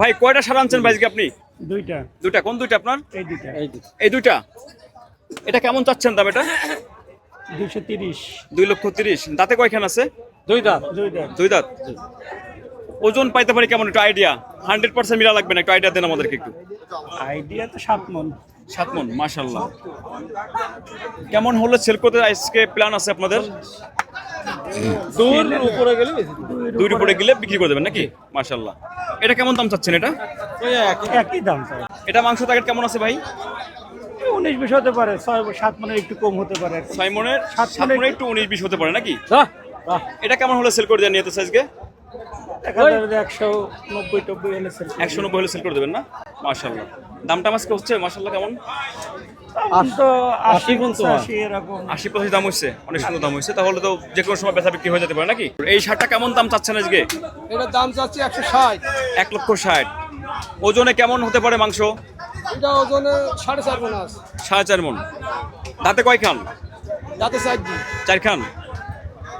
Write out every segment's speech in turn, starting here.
ভাই কয়টা সার আনছেন ভাই আজকে আপনি? দুইটা। দুইটা। কোন দুইটা আপনার? এই দুইটা। এই দুইটা। এটা কেমন চাচ্ছেন দাম এটা? দুইশো তিরিশ। দুই লক্ষ তিরিশ। দাঁতে কয়খান আছে? দুই দাঁত। দুই দাঁত। দুই দাঁত। ওজন পাইতে পারি কেমন একটু আইডিয়া হান্ড্রেড পার্সেন্ট মিলা লাগবে না একটু আইডিয়া দেন আমাদেরকে একটু। আইডিয়া তো সাত মন। সাত মন মাশাল্লাহ কেমন হলে সেল করতে আজকে প্ল্যান আছে আপনাদের? দুই উপরে গেলে দুইর উপরে গেলে বিক্রি করে দেবেন নাকি? মাশাল্লাহ এটা কেমন দাম চাচ্ছেন এটা? একই। দাম স্যার। এটা মাংস প্যাকেট কেমন আছে ভাই? উনিশ বিশ হতে পারে ছয় সাত মনে একটু কম হতে পারে। ছয় মনের সাত সাত মণের মনে একটু উনিশ বিশ হতে পারে নাকি। এটা কেমন হলে সেল করে দেন নিয়ে তো যাবে একশো নব্বই টব্বই হলে একশো নব্বই হলে সেল করে দেবেন না? মাশাল্লাহ দামটা আজকে হচ্ছে মাশাল্লাহ কেমন? দাম আশি এরকম। আশি পঁচিশ দাম হচ্ছে অনেক সুন্দর দাম হচ্ছে তাহলে তো যে কোনো সময় বেচা বিক্রি হয়ে যেতে পারে নাকি? এই শার্টটা কেমন দাম চাচ্ছেন আজকে? এটার দাম চাচ্ছি একশো ষাট। এক লক্ষ ষাট। ওজনে কেমন হতে পারে মাংস? এটা ওজনে সাড়ে চার মন আছে। সাড়ে চার মন। দাঁতে কয় খান? যাতে চার চার খান।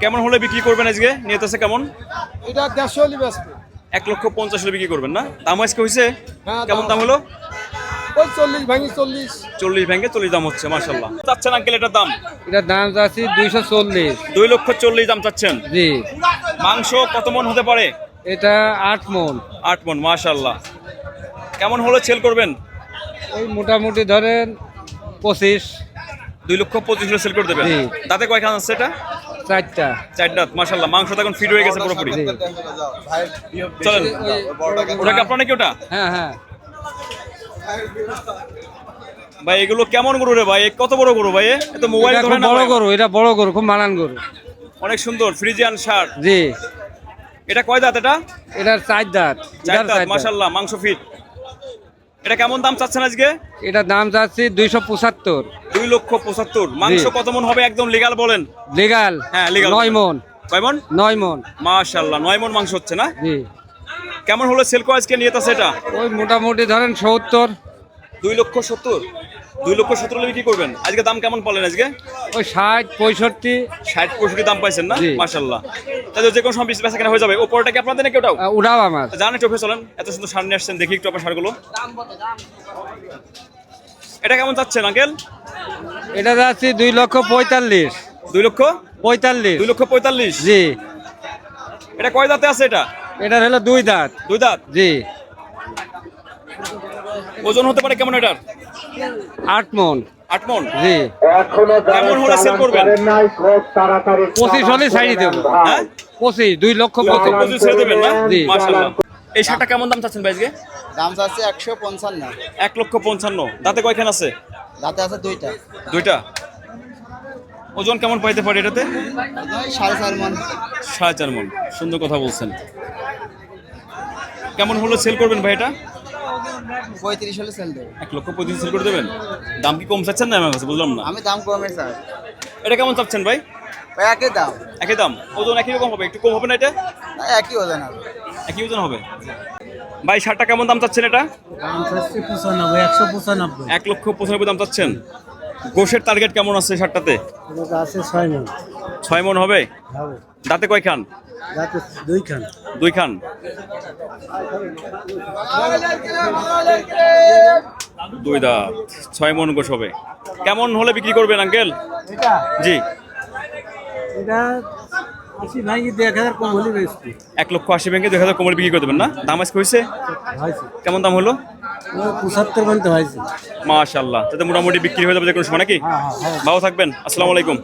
কেমন হলে বিক্রি করবেন আজকে? নিয়ে আছে কেমন? এটা দেড়শো হলে ব্যস্ত এক লক্ষ পঞ্চাশ হলে বিক্রি করবেন না? দাম আজকে হয়েছে হ্যাঁ, কেমন দাম হলো? ওই চল্লিশ ভাঙি চল্লিশ। চল্লিশ ভেঙে চল্লিশ দাম হচ্ছে মার্শাল্লাহ চাচ্ছেন আঙ্কেল এটার দাম? এটার দাম চাচ্ছি দুইশো চল্লিশ। দুই লক্ষ চল্লিশ দাম চাচ্ছেন? জি। মাংস কত মন হতে পারে? এটা আট মন। আট মন মার্শাল্লাহ কেমন হলে সেল করবেন? ওই মোটামুটি ধরেন পঁচিশ। দুই লক্ষ পঁচিশ হলে সেল করে দেবেন। তাতে কয়খান আছে এটা? চারটা। চার দাঁত মার্শাল্লাহ মাংস ফিট হয়ে গেছে পুরোপুরি। চলেন। আপনার নাকি ওটা? হ্যাঁ হ্যাঁ। ভাই এগুলো কেমন গরু রে ভাই? কত বড় গরু ভাই? এ তো মোবাইল এটা ধরে না বড় গরু এটা বড় গরু খুব মানান গরু। অনেক সুন্দর ফ্রিজিয়ান শার্ট জি। এটা কয় দাঁত এটা? এটার চার দাঁত চার দাঁত। মাশাল্লাহ মাংস ফিট এটা কেমন দাম চাচ্ছেন আজকে? এটার দাম চাচ্ছি দুইশো পঁচাত্তর। দুই লক্ষ পঁচাত্তর। মাংস কত মন হবে একদম লিগাল বলেন? লিগাল হ্যাঁ লিগাল নয় মন। কয় মন? নয় মন। মাশাল্লাহ নয় মন মাংস হচ্ছে না? জি। কেমন হলো সেল করা আজকে নিয়ে আছে এটা ওই মোটামুটি ধরেন সত্তর। দুই লক্ষ সত্তর? দুই লক্ষ সত্তর হলে কি করবেন। আজকে দাম কেমন পালেন আজকে? ওই ষাট পঁয়ষট্টি। ষাট পঁয়ষট্টি দাম পাইছেন না? জি। মাশাল্লাহ তাহলে যে কোনো সময় বেশি কেনা হয়ে যাবে। ওপরটা কি আপনাদের নাকি ওটাও? আহ, উড়াও আমার। জানেন একটু চলেন। এত সুন্দর সার নিয়ে আসছেন দেখি একটু আপনার সারগুলো। এটা কেমন চাচ্ছেন আঙ্কেল এটা যাচ্ছি দুই লক্ষ পঁয়তাল্লিশ। দুই লক্ষ? পঁয়তাল্লিশ। দুই লক্ষ পঁয়তাল্লিশ? জি। এটা কয় দাঁতে আছে এটা? এটার হলো দুই দাঁত। দুই দাঁত? জি। ওজন হতে পারে কেমন এটার? আট মন। আট মন? জি। কেমন হলে সেল করবেন? পঁচিশ হলে ছাড়ি দেবো। হ্যাঁ? পঁচিশ দুই লক্ষ পঁচিশ। পঁচিশ ছেড়ে দেবেন না? জি। মাশাআল্লাহ। এই শার্টটা কেমন দাম চাচ্ছেন ভাই আজকে? দাম চাচ্ছি একশো পঞ্চান্ন। এক লক্ষ পঞ্চান্ন। দাঁতে কয়খান আছে? যাতে আছে দুইটা। দুইটা? ওজন কেমন পাইতে পারে এটাতে? সাড়ে চার মন। সাড়ে চার মন। সুন্দর কথা বলছেন। কেমন হলো সেল করবেন ভাই এটা? পঁয়ত্রিশ হলে সেল দেবো। এক লক্ষ পঁচিশ সেল করে দেবেন? দাম কি কম চাচ্ছেন না আমার কাছে বুঝলাম না। আমি দাম কমে স্যার। এটা কেমন চাচ্ছেন ভাই? একই দাম। একই দাম? ওজন একই রকম হবে? একটু কম হবে না এটা? একই ওজন হবে। একই ওজন হবে? ভাই শার্টটা কেমন দাম চাচ্ছেন এটা? একশো পঁচানব্বই। এক লক্ষ পঁচানব্বই দাম চাচ্ছেন। গোশের টার্গেট কেমন আছে শার্টটাতে? আছে ছয় মন। ছয় মন হবে? হবে। দাঁতে কয় খান দুই খান দুই খান দুই দাঁত ছয় মন গোশ হবে কেমন হলে বিক্রি করবেন আঙ্কেল? জি। এটা আশি ভাঙি দুই এক হাজার কম হলে বেশি। এক লক্ষ আশি ব্যাংকে দুই হাজার কোমর বিক্রি করে দেবেন না? দাম আজকে হয়েছে? কেমন দাম হলো? পঁচাত্তর পর্যন্ত হয়েছে। মাশাল্লাহ তাতে মোটামুটি বিক্রি হয়ে যাবে যে কোনো সময় নাকি? হ্যাঁ হ্যাঁ। ভালো থাকবেন। আসসালামু আলাইকুম।